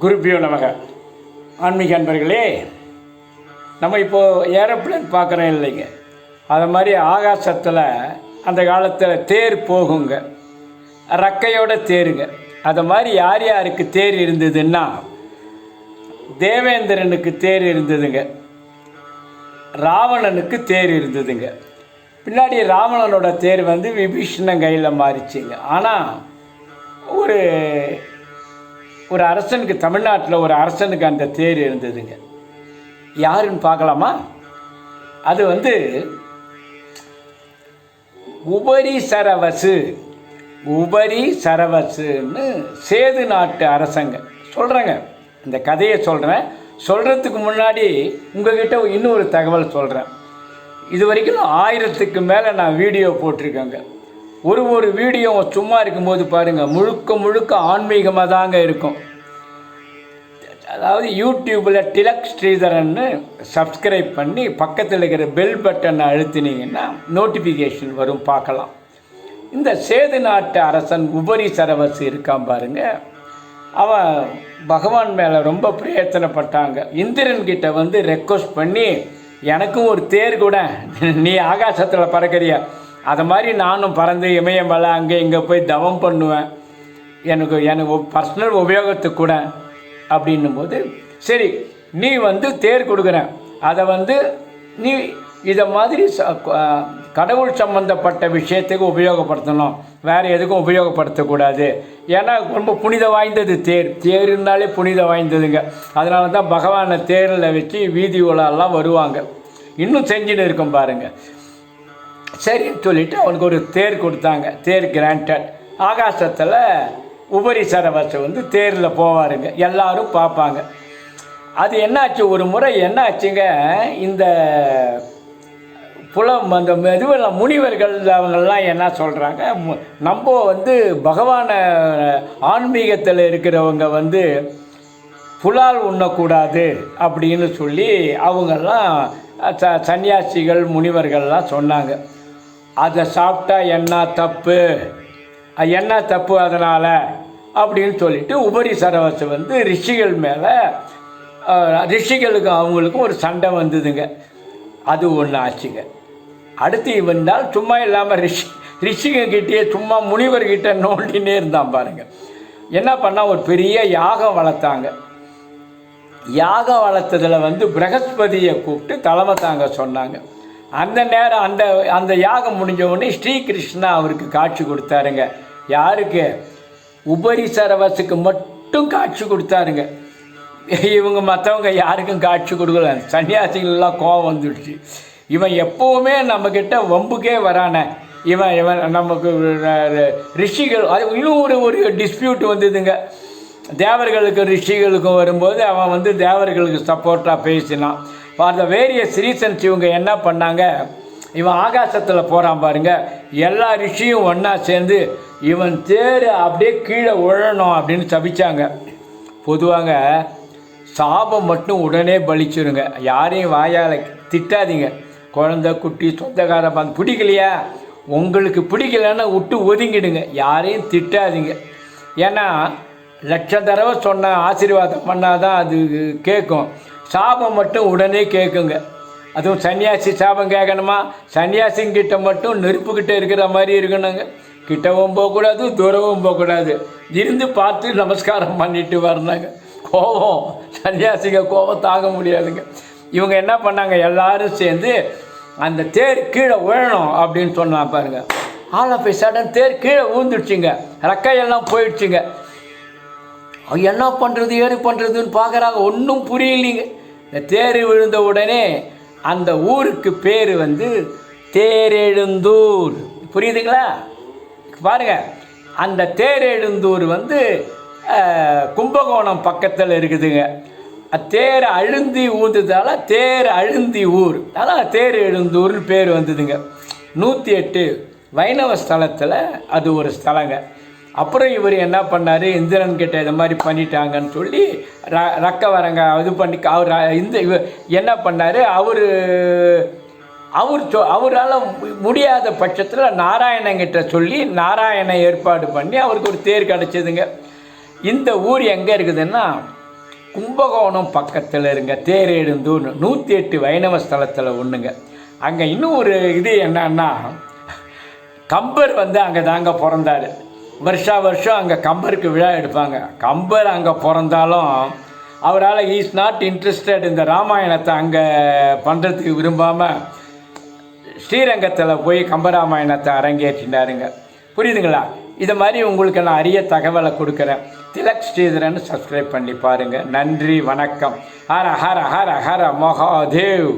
குருப்பியோ நமக. ஆன்மீக அன்பர்களே நம்ம இப்போது ஏரோப்ளேன் பார்க்குறோம் இல்லைங்க. அது மாதிரி ஆகாசத்தில் அந்த காலத்தில் தேர் போகுங்க. ரக்கையோட தேருங்க. அது மாதிரி யார் யாருக்கு தேர் இருந்ததுன்னா தேவேந்திரனுக்கு தேர் இருந்ததுங்க. ராவணனுக்கு தேர் இருந்ததுங்க. பின்னாடி ராவணனோட தேர் வந்து விபீஷணன் கையில் மாறிச்சுங்க. ஆனால் ஒரு ஒரு அரசனுக்கு தமிழ்நாட்டில் ஒரு அரசனுக்கு அந்த தேர் இருந்ததுங்க. யாருன்னு பார்க்கலாமா? அது வந்து உபரி சரவசு உபரி சரவசுன்னு சேது நாட்டு அரசங்க. சொல்கிறேங்க இந்த கதையை சொல்கிறேன் சொல்கிறதுக்கு முன்னாடி உங்ககிட்ட இன்னொரு தகவல் சொல்கிறேன் இது வரைக்கும் ஆயிரத்துக்கு மேலே நான் வீடியோ போட்டிருக்கேங்க. ஒரு ஒரு வீடியோ சும்மா இருக்கும்போது பாருங்கள் முழுக்க முழுக்க ஆன்மீகமாக தாங்க இருக்கும். அதாவது யூடியூப்பில் டிலக் ஸ்ரீதரன்னு சப்ஸ்கிரைப் பண்ணி பக்கத்தில் இருக்கிற பெல் பட்டனை அழுத்தினீங்கன்னா நோட்டிஃபிகேஷன் வரும் பார்க்கலாம். இந்த சேது நாட்டு அரசன் உபரி சரவசு இருக்கான் பாருங்க. அவன் பகவான் மேலே ரொம்ப பிரயத்தனப்பட்டாங்க. இந்திரன் கிட்ட வந்து ரெக்வஸ்ட் பண்ணி எனக்கும் ஒரு தேர் கூட நீ ஆகாசத்தில் பறக்கிறியா? அது மாதிரி நானும் பறந்து இமயம் அங்கே இங்கே போய் தவம் பண்ணுவேன். எனக்கு எனக்கு பர்சனல் உபயோகத்துக்கு கூட அப்படின்னும் போது சரி நீ வந்து தேர் கொடுக்குறேன் அதை வந்து நீ இதை மாதிரி ச- கடவுள் சம்பந்தப்பட்ட விஷயத்துக்கு உபயோகப்படுத்தணும். வேறு எதுக்கும் உபயோகப்படுத்தக்கூடாது. ஏன்னா ரொம்ப புனித வாய்ந்தது தேர். தேருனாலே புனித வாய்ந்ததுங்க. அதனால தான் பகவானை தேரில் வச்சு வீதி உலாலாம் வருவாங்க. இன்னும் செஞ்சுன்னு இருக்கும் பாருங்கள் சரின்னு சொல்லிட்டு அவனுக்கு ஒரு தேர் கொடுத்தாங்க. தேர் கிராண்டட் ஆகாசத்தில் உபரி சரவசை வந்து தேரில் போவாருங்க. எல்லாரும் பார்ப்பாங்க. அது என்னாச்சு? ஒரு முறை என்னாச்சுங்க? இந்த புலம் அந்த இதுவெல்லாம் முனிவர்கள் அவங்கெல்லாம் என்ன சொல்கிறாங்க நம்ம வந்து பகவான ஆன்மீகத்தில் இருக்கிறவங்க வந்து புலால் உண்ணக்கூடாது அப்படின்னு சொல்லி அவங்கெல்லாம் ச சன்னியாசிகள் முனிவர்கள்லாம் சொன்னாங்க. அதை சாப்பிட்டா என்ன தப்பு? அது என்ன தப்பு அதனால்? அப்படின்னு சொல்லிட்டு உபரி சரவசை வந்து ரிஷிகள் மேலே ரிஷிகளுக்கு அவங்களுக்கும் ஒரு சண்டை வந்ததுங்க. அது ஒன்று ஆச்சுங்க. அடுத்து இவன்தால் சும்மா இல்லாமல் ரிஷி ரிஷிங்க கிட்டேயே சும்மா முனிவர்கிட்ட நோண்டினே இருந்தான் பாருங்கள் என்ன பண்ணால் ஒரு பெரிய யாகம் வளர்த்தாங்க. யாகம் வளர்த்ததில் வந்து பிரகஸ்பதியை கூப்பிட்டு தலைமை தாங்க சொன்னாங்க. அந்த நேரம் அந்த அந்த யாகம் முடிஞ்ச உடனே ஸ்ரீகிருஷ்ணா அவருக்கு காட்சி கொடுத்தாருங்க. யாருக்கு? உபரி சரவசுக்கு மட்டும் காட்சி கொடுத்தாருங்க. இவங்க மற்றவங்க யாருக்கும் காட்சி கொடுக்கல. சன்னியாசிகள்லாம் கோவம் வந்துடுச்சு. இவன் எப்போவுமே நம்மக்கிட்ட வம்புக்கே வரான. இவன் இவன் நமக்கு ரிஷிகள் அது இன்னும் ஒரு ஒரு டிஸ்பியூட் வந்ததுங்க. தேவர்களுக்கு ரிஷிகளுக்கும் வரும்போது அவன் வந்து தேவர்களுக்கு சப்போர்ட்டாக பேசினான். ஃபார் த வேரியஸ் ரீசன்ஸ் இவங்க என்ன பண்ணாங்க? இவன் ஆகாசத்தில் போகிறான் பாருங்க. எல்லா ரிஷியும் ஒன்றா சேர்ந்து இவன் தேர் அப்படியே கீழே விழணும் அப்படின்னு சபிச்சாங்க. பொதுவாங்க சாபம் மட்டும் உடனே பலிச்சிருங்க. யாரையும் வாயால் திட்டாதீங்க. குழந்த குட்டி சொந்தக்கார பந்து பிடிக்கலையா? உங்களுக்கு பிடிக்கலன்னா விட்டு ஒதுங்கிடுங்க. யாரையும் திட்டாதீங்க. ஏன்னா லட்சம் தடவை சொன்ன ஆசீர்வாதம் பண்ணாதான் அது கேட்கும். சாபம் மட்டும் உடனே கேட்குங்க அதுவும் சன்னியாசி சாபம் கேட்கணுமா சன்னியாசிங்கிட்ட மட்டும் நெருப்புக்கிட்ட இருக்கிற மாதிரி இருக்கணுங்க. கிட்டவும் போகக்கூடாது தூரமும் போகக்கூடாது. இருந்து பார்த்து நமஸ்காரம் பண்ணிட்டு வரணுங்க. கோபம். சன்னியாசிங்க கோபம் தாங்க முடியாதுங்க. இவங்க என்ன பண்ணாங்க? எல்லாரும் சேர்ந்து அந்த தேர் கீழே விழணும் அப்படின்னு சொன்னான் பாருங்க. ஆளா போய் சடன் தேர் கீழே விழுந்துடுச்சுங்க. ரெக்கையெல்லாம் போயிடுச்சுங்க. என்ன பண்ணுறது ஏது பண்ணுறதுன்னு பார்க்குறாங்க. ஒன்றும் புரியலைங்க. இந்த தேர் விழுந்த உடனே அந்த ஊருக்கு பேர் வந்து தேரெழுந்தூர். புரியுதுங்களா? பாருங்க. அந்த தேரெழுந்தூர் வந்து கும்பகோணம் பக்கத்தில் இருக்குதுங்க. தேர் அழுந்தி ஊந்ததால் தேர் அழுந்தி ஊர். அதான் தேர் எழுந்தூர்னு பேர் வந்ததுங்க. நூற்றி எட்டு வைணவ ஸ்தலத்தில் அது ஒரு ஸ்தலங்க. அப்புறம் இவர் என்ன பண்ணார்? இந்திரன் கிட்ட இது மாதிரி பண்ணிட்டாங்கன்னு சொல்லி ர ரக்க வரங்க இது பண்ணி அவர் இந்த இவ என்ன பண்ணார்? அவர் அவர் சொ அவரால் முடியாத பட்சத்தில் நாராயணங்கிட்ட சொல்லி நாராயணை ஏற்பாடு பண்ணி அவருக்கு ஒரு தேர் கிடச்சிதுங்க. இந்த ஊர் எங்கே இருக்குதுன்னா கும்பகோணம் பக்கத்தில் இருங்க. தேரேடுந்தூர் நூற்றி எட்டு வைணவ ஸ்தலத்தில் ஒன்றுங்க அங்கே இன்னும் ஒரு இது என்னன்னா கம்பர் வந்து அங்கே தாங்க பிறந்தார். வருஷா வருஷம் அங்கே கம்பருக்கு விழா எடுப்பாங்க. கம்பர் அங்கே பிறந்தாலும் அவரால் இஸ் நாட் இன்ட்ரெஸ்டட் இந்த ராமாயணத்தை அங்கே பண்ணுறதுக்கு விரும்பாமல் ஸ்ரீரங்கத்தில் போய் கம்பராமாயணத்தை அரங்கேற்றினாருங்க. புரியுதுங்களா? இது மாதிரி உங்களுக்கு நான் அரிய தகவலை கொடுக்குறேன். திலக் ஸ்ரீதரன் சப்ஸ்கிரைப் பண்ணி பாருங்கள் நன்றி வணக்கம். ஹர ஹர ஹர ஹர மகாதேவ்.